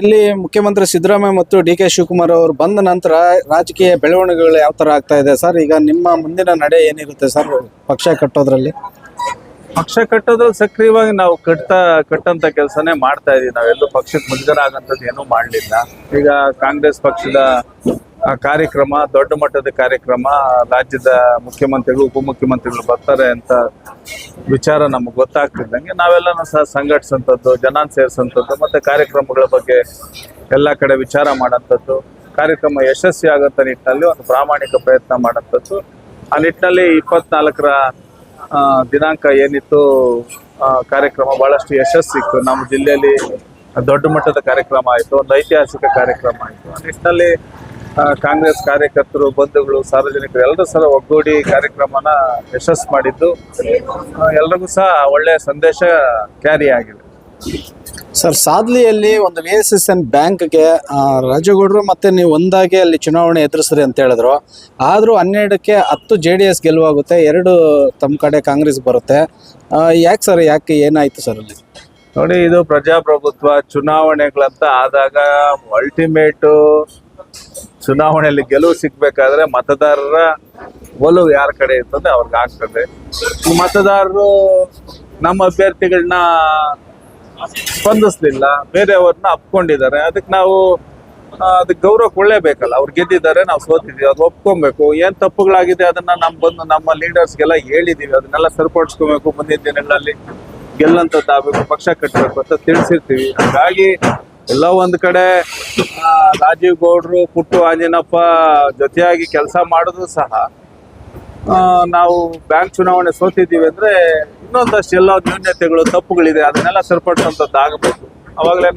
ಇಲ್ಲಿ ಮುಖ್ಯಮಂತ್ರಿ ಸಿದ್ದರಾಮಯ್ಯ ಮತ್ತು ಡಿ ಕೆ ಶಿವಕುಮಾರ್ ಅವರು ಬಂದ ನಂತರ ರಾಜಕೀಯ ಬೆಳವಣಿಗೆಗಳು ಯಾವ ತರ ಆಗ್ತಾ ಇದೆ? ಸರ್, ಈಗ ನಿಮ್ಮ ಮುಂದಿನ ನಡೆ ಏನಿರುತ್ತೆ ಸರ್, ಪಕ್ಷ ಕಟ್ಟೋದ್ರಲ್ಲಿ? ಪಕ್ಷ ಕಟ್ಟೋದ್ರಲ್ಲಿ ಸಕ್ರಿಯವಾಗಿ ನಾವು ಕಟ್ತಾ, ಕಟ್ಟಂತ ಕೆಲಸನೇ ಮಾಡ್ತಾ ಇದೀವಿ. ನಾವೆಲ್ಲೂ ಪಕ್ಷಕ್ಕೆ ಮುಜುಗರ ಆಗಂತದ್ದು ಏನೂ ಮಾಡಲಿಲ್ಲ. ಈಗ ಕಾಂಗ್ರೆಸ್ ಪಕ್ಷದ ಕಾರ್ಯಕ್ರಮ, ದೊಡ್ಡ ಮಟ್ಟದ ಕಾರ್ಯಕ್ರಮ, ರಾಜ್ಯದ ಮುಖ್ಯಮಂತ್ರಿಗಳು, ಉಪಮುಖ್ಯಮಂತ್ರಿಗಳು ಬರ್ತಾರೆ ಅಂತ ವಿಚಾರ ನಮಗೆ ಗೊತ್ತಾಗ್ತಿದ್ದಂಗೆ ನಾವೆಲ್ಲನೂ ಸಹ ಸಂಘಟಿಸಂಥದ್ದು ಜನ ಸೇರಿಸಂಥದ್ದು ಮತ್ತೆ ಕಾರ್ಯಕ್ರಮಗಳ ಬಗ್ಗೆ ಎಲ್ಲ ಕಡೆ ವಿಚಾರ ಮಾಡೋಂಥದ್ದು ಕಾರ್ಯಕ್ರಮ ಯಶಸ್ವಿ ಆಗಂತ ನಿಟ್ಟಿನಲ್ಲಿ ಒಂದು ಪ್ರಾಮಾಣಿಕ ಪ್ರಯತ್ನ ಮಾಡೋಂಥದ್ದು ಆ ನಿಟ್ಟಿನಲ್ಲಿ ಇಪ್ಪತ್ನಾಲ್ಕರ ದಿನಾಂಕ ಏನಿತ್ತು ಕಾರ್ಯಕ್ರಮ ಬಹಳಷ್ಟು ಯಶಸ್ಸಿತ್ತು ನಮ್ಮ ಜಿಲ್ಲೆಯಲ್ಲಿ ದೊಡ್ಡ ಮಟ್ಟದ ಕಾರ್ಯಕ್ರಮ ಆಯಿತು, ಒಂದು ಐತಿಹಾಸಿಕ ಕಾರ್ಯಕ್ರಮ ಆಯಿತು. ಆ ನಿಟ್ಟಿನಲ್ಲಿ ಕಾಂಗ್ರೆಸ್ ಕಾರ್ಯಕರ್ತರು ಬಂಧುಗಳು ಸಾರ್ವಜನಿಕರು ಎಲ್ಲರೂ ಸಹ ಒಗ್ಗೂಡಿ ಕಾರ್ಯಕ್ರಮನ ಯಶಸ್ಸು ಮಾಡಿದ್ದು. ಎಲ್ರಿಗೂ ಸಹ ಒಳ್ಳೆಯ ಸಂದೇಶ ಕ್ಯಾರಿ ಆಗಿದೆ. ಸರ್ ಸಾದ್ಲಿಯಲ್ಲಿ ಒಂದು ವಿ ಎಸ್ ಎಸ್ ಎನ್ ಬ್ಯಾಂಕ್ಗೆ ರಾಜಗೌಡರು ಮತ್ತೆ ನೀವು ಒಂದಾಗಿ ಅಲ್ಲಿ ಚುನಾವಣೆ ಎದುರಿಸ್ರಿ ಅಂತ ಹೇಳಿದ್ರು. ಆದರೂ ಹನ್ನೆರಡಕ್ಕೆ ಹತ್ತು ಜೆ ಡಿ ಎಸ್ ಗೆಲುವಾಗುತ್ತೆ ಎರಡು ತಮ್ಮ ಕಡೆ ಕಾಂಗ್ರೆಸ್ ಬರುತ್ತೆ. ಯಾಕೆ ಸರ್ ಯಾಕೆ ಏನಾಯ್ತು ಸರ್ ಅಲ್ಲಿ? ನೋಡಿ ಇದು ಪ್ರಜಾಪ್ರಭುತ್ವ ಚುನಾವಣೆಗಳಂತ ಆದಾಗ ಅಲ್ಟಿಮೇಟ್ ಚುನಾವಣೆಯಲ್ಲಿ ಗೆಲುವು ಸಿಗ್ಬೇಕಾದ್ರೆ ಮತದಾರರ ಒಲವು ಯಾರ ಕಡೆ ಇರ್ತದೆ ಅವ್ರಿಗೆ ಆಗ್ತದೆ. ಈ ಮತದಾರರು ನಮ್ಮ ಅಭ್ಯರ್ಥಿಗಳನ್ನ ಸ್ಪಂದಿಸ್ಲಿಲ್ಲ, ಬೇರೆಯವ್ರನ್ನ ಅಪ್ಕೊಂಡಿದ್ದಾರೆ. ಅದಕ್ಕೆ ನಾವು ಅದಕ್ಕೆ ಗೌರವ ಕೊಳ್ಳೇಬೇಕಲ್ಲ ಅವ್ರು ಗೆದ್ದಿದ್ದಾರೆ, ನಾವು ಸೋತಿದ್ದೀವಿ. ಅದು ಒಪ್ಕೊಬೇಕು. ಏನು ತಪ್ಪುಗಳಾಗಿದೆ ಅದನ್ನ ನಮ್ಮ ಬಂದು ನಮ್ಮ ಲೀಡರ್ಸ್ಗೆಲ್ಲ ಹೇಳಿದೀವಿ ಅದನ್ನೆಲ್ಲ ಸರಿಪಡಿಸ್ಕೋಬೇಕು ಮುಂದಿನ ದಿನಗಳಲ್ಲಿ. ಗೆಲ್ಲಂತದ್ದಾಗಬೇಕು ಪಕ್ಷ ಕಟ್ಟಬೇಕು ಅಂತ ತಿಳಿಸಿರ್ತೀವಿ. ಹಾಗಾಗಿ ಎಲ್ಲ ಒಂದು ಕಡೆ ರಾಜೀವ್ ಗೌಡ್ರು ಪುಟ್ಟು ಆಂಜನಪ್ಪ ಜೊತೆಯಾಗಿ ಕೆಲಸ ಮಾಡಿದ್ರು ಸಹ ನಾವು ಬ್ಯಾಂಕ್ ಚುನಾವಣೆ ಸೋತಿದ್ದೀವಿ ಅಂದ್ರೆ ಇನ್ನೊಂದಷ್ಟು ಎಲ್ಲ ನ್ಯೂನ್ಯತೆಗಳು ತಪ್ಪುಗಳಿದೆ. ಅದನ್ನೆಲ್ಲ ಸರಿಪಡಿಸುವಂಥದ್ದು ಆಗಬೇಕು. ಅವಾಗಲೇ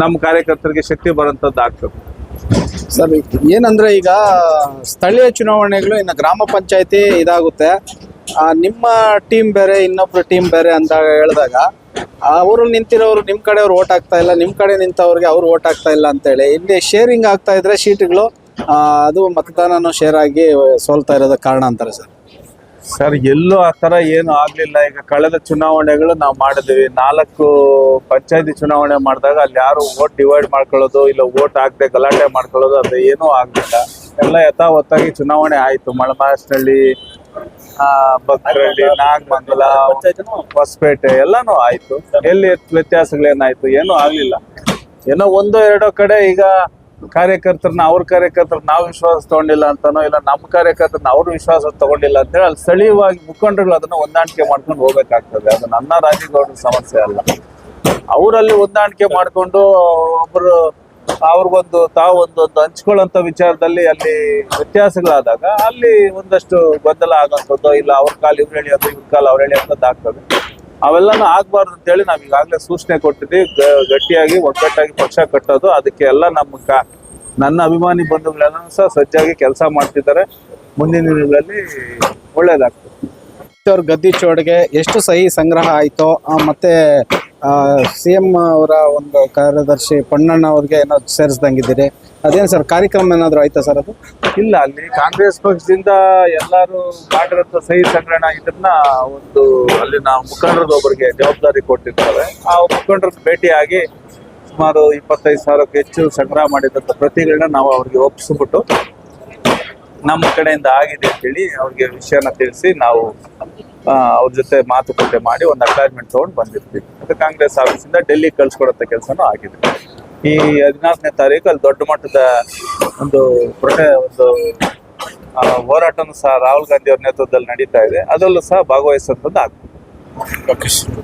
ನಮ್ಮ ಕಾರ್ಯಕರ್ತರಿಗೆ ಶಕ್ತಿ ಬರುವಂಥದ್ದು ಆಗ್ತದೆ ಸರ್, ಏನಂದ್ರೆ ಈಗ ಸ್ಥಳೀಯ ಚುನಾವಣೆಗಳು, ಇನ್ನು ಗ್ರಾಮ ಪಂಚಾಯತಿ ಇದಾಗುತ್ತೆ. ನಿಮ್ಮ ಟೀಮ್ ಬೇರೆ, ಇನ್ನೊಬ್ರು ಟೀಮ್ ಬೇರೆ ಅಂತ ಹೇಳಿದಾಗ ಅವರು ನಿಂತಿರೋರು ನಿಮ್ಮ ಕಡೆಯವ್ರು ಓಟ್ ಆಗ್ತಾ ಇಲ್ಲ ನಿಮ್ಮ ಕಡೆ ನಿಂತವ್ರಿಗೆ ಅವ್ರು ಓಟ್ ಆಗ್ತಾ ಇಲ್ಲ ಅಂತೇಳಿ ಇಲ್ಲಿ ಶೇರಿಂಗ್ ಆಗ್ತಾ ಇದ್ರೆ ಶೀಟ್ಗಳು ಅದು ಮತದಾನನೂ ಶೇರ್ ಆಗಿ ಸೋಲ್ತಾ ಇರೋದ ಕಾರಣ ಅಂತಾರೆ ಸರ್. ಸರ್, ಎಲ್ಲೂ ಆ ಥರ ಏನು ಆಗಲಿಲ್ಲ. ಈಗ ಕಳೆದ ಚುನಾವಣೆಗಳು ನಾವು ಮಾಡಿದ್ವಿ. ನಾಲ್ಕು ಪಂಚಾಯತಿ ಚುನಾವಣೆ ಮಾಡಿದಾಗ ಅಲ್ಲಿ ಯಾರು ಓಟ್ ಡಿವೈಡ್ ಮಾಡ್ಕೊಳ್ಳೋದು, ಇಲ್ಲ ಓಟ್ ಆಗದೆ ಗಲಾಟೆ ಮಾಡ್ಕೊಳ್ಳೋದು, ಅದು ಏನೂ ಆಗಲಿಲ್ಲ. ಎಲ್ಲ ಯಥಾವತ್ತಾಗಿ ಚುನಾವಣೆ ಆಯಿತು. ಮಳಮಾಸನಹಳ್ಳಿ ಬಕ್ರಹಳ್ಳಿ ನಾಗಮಂಗಲ ಹೊಸಪೇಟೆ ಎಲ್ಲಾನು ಆಯ್ತು. ಎಲ್ಲಿ ವ್ಯತ್ಯಾಸಗಳೇನಾಯ್ತು? ಏನೂ ಆಗ್ಲಿಲ್ಲ. ಏನೋ ಒಂದೋ ಎರಡೋ ಕಡೆ ಈಗ ಕಾರ್ಯಕರ್ತರನ್ನ ಅವ್ರ ಕಾರ್ಯಕರ್ತರ ನಾವು ವಿಶ್ವಾಸ ತಗೊಂಡಿಲ್ಲ ಅಂತಾನೋ ಇಲ್ಲ ನಮ್ಮ ಕಾರ್ಯಕರ್ತರನ್ನ ಅವ್ರ ವಿಶ್ವಾಸ ತಗೊಂಡಿಲ್ಲ ಅಂತ ಹೇಳಿ ಅಲ್ಲಿ ಸ್ಥಳೀಯವಾಗಿ ಮುಖಂಡರುಗಳು ಅದನ್ನ ಹೊಂದಾಣಿಕೆ ಮಾಡ್ಕೊಂಡು ಹೋಗ್ಬೇಕಾಗ್ತದೆ. ಅದು ನನ್ನ ರಾಜೀಗೌಡರ ಸಮಸ್ಯೆ ಅಲ್ಲ. ಅವರಲ್ಲಿ ಹೊಂದಾಣಿಕೆ ಮಾಡ್ಕೊಂಡು ಒಬ್ರು ಅವ್ರಿಗೊಂದು, ತಾವು ಒಂದೊಂದು ಹಂಚ್ಕೊಳ್ಳೋಂಥ ವಿಚಾರದಲ್ಲಿ ಅಲ್ಲಿ ವ್ಯತ್ಯಾಸಗಳಾದಾಗ ಅಲ್ಲಿ ಒಂದಷ್ಟು ಗೊಂದಲ ಆಗೋಂಥದ್ದು ಇಲ್ಲ ಅವ್ರ ಕಾಲ ಇವ್ರು ಹೇಳಿಯೋದು ಇವ್ರ ಕಾಲ ಅವ್ರು ಹೇಳಿಯೋದು ಆಗ್ತದೆ. ಅವೆಲ್ಲನೂ ಆಗ್ಬಾರ್ದು ಅಂತೇಳಿ ನಾವು ಈಗಾಗಲೇ ಸೂಚನೆ ಕೊಟ್ಟಿದ್ದೀವಿ. ಗಟ್ಟಿಯಾಗಿ, ಒಗ್ಗಟ್ಟಾಗಿ ಪಕ್ಷ ಕಟ್ಟೋದು, ಅದಕ್ಕೆ ಎಲ್ಲ ನಮ್ಮ ಕಾ, ನನ್ನ ಅಭಿಮಾನಿ ಬಂಧುಗಳೆಲ್ಲ ಸಹ ಸಜ್ಜಾಗಿ ಕೆಲಸ ಮಾಡ್ತಿದ್ದಾರೆ. ಮುಂದಿನ ದಿನಗಳಲ್ಲಿ ಒಳ್ಳೇದಾಗ್ತದೆ. ಅವ್ರ ಗದ್ದಿ ಚೋಡ್ಗೆ ಎಷ್ಟು ಸಹಿ ಸಂಗ್ರಹ ಆಯ್ತೋ ಮತ್ತೆ ಸಿ ಎಂ ಅವರ ಒಂದು ಕಾರ್ಯದರ್ಶಿ ಪಣ್ಣಣ್ಣ ಅವ್ರಿಗೆ ಏನೋ ಸೇರಿಸ್ದಂಗಿದ್ದೀರಿ. ಅದೇನು ಸರ್, ಕಾರ್ಯಕ್ರಮ ಏನಾದ್ರು ಆಯ್ತಾ ಸರ್ ಅದು? ಇಲ್ಲ, ಅಲ್ಲಿ ಕಾಂಗ್ರೆಸ್ ಪಕ್ಷದಿಂದ ಎಲ್ಲರೂ ಮಾಡಿರೋಂಥ ಸಹಿ ಸಂಗ್ರಹಣ ಇದನ್ನ ಒಂದು ಅಲ್ಲಿನ ಮುಖಂಡರದ ಒಬ್ಬರಿಗೆ ಜವಾಬ್ದಾರಿ ಕೊಟ್ಟಿರ್ತಾರೆ ಆ ಮುಖಂಡರನ್ನ ಭೇಟಿಯಾಗಿ ಸುಮಾರು ಇಪ್ಪತ್ತೈದು ಸಾವಿರಕ್ಕೆ ಹೆಚ್ಚು ಸಂಗ್ರಹ ಮಾಡಿದಂಥ ಪ್ರತಿಗಳನ್ನ ನಾವು ಅವ್ರಿಗೆ ಒಪ್ಪಿಸ್ಬಿಟ್ಟು ನಮ್ಮ ಕಡೆಯಿಂದ ಆಗಿದೆ ಅಂತೇಳಿ ಅವ್ರಿಗೆ ವಿಷಯನ ತಿಳಿಸಿ ನಾವು ಅವ್ರ ಜೊತೆ ಮಾತುಕತೆ ಮಾಡಿ ಒಂದು ಅಟ್ಯಾಚ್ಮೆಂಟ್ ತೊಗೊಂಡು ಬಂದಿರ್ತೀವಿ. ಅದು ಕಾಂಗ್ರೆಸ್ ಆಫೀಸಿಂದ ಡೆಲ್ಲಿ ಕಳ್ಸಿಕೊಡತ್ತ ಕೆಲಸನೂ ಆಗಿದೆ. ಈ ಹದಿನಾಲ್ಕನೇ ತಾರೀಕು ಅಲ್ಲಿ ದೊಡ್ಡ ಮಟ್ಟದ ಒಂದು ಪ್ರೊಟೆ ಒಂದು ಹೋರಾಟನೂ ಸಹ ರಾಹುಲ್ ಗಾಂಧಿ ಅವ್ರ ನೇತೃತ್ವದಲ್ಲಿ ನಡೀತಾ ಇದೆ. ಅದರಲ್ಲೂ ಸಹ ಭಾಗವಹಿಸುವಂತದ್ದು ಆಗ್ತದೆ.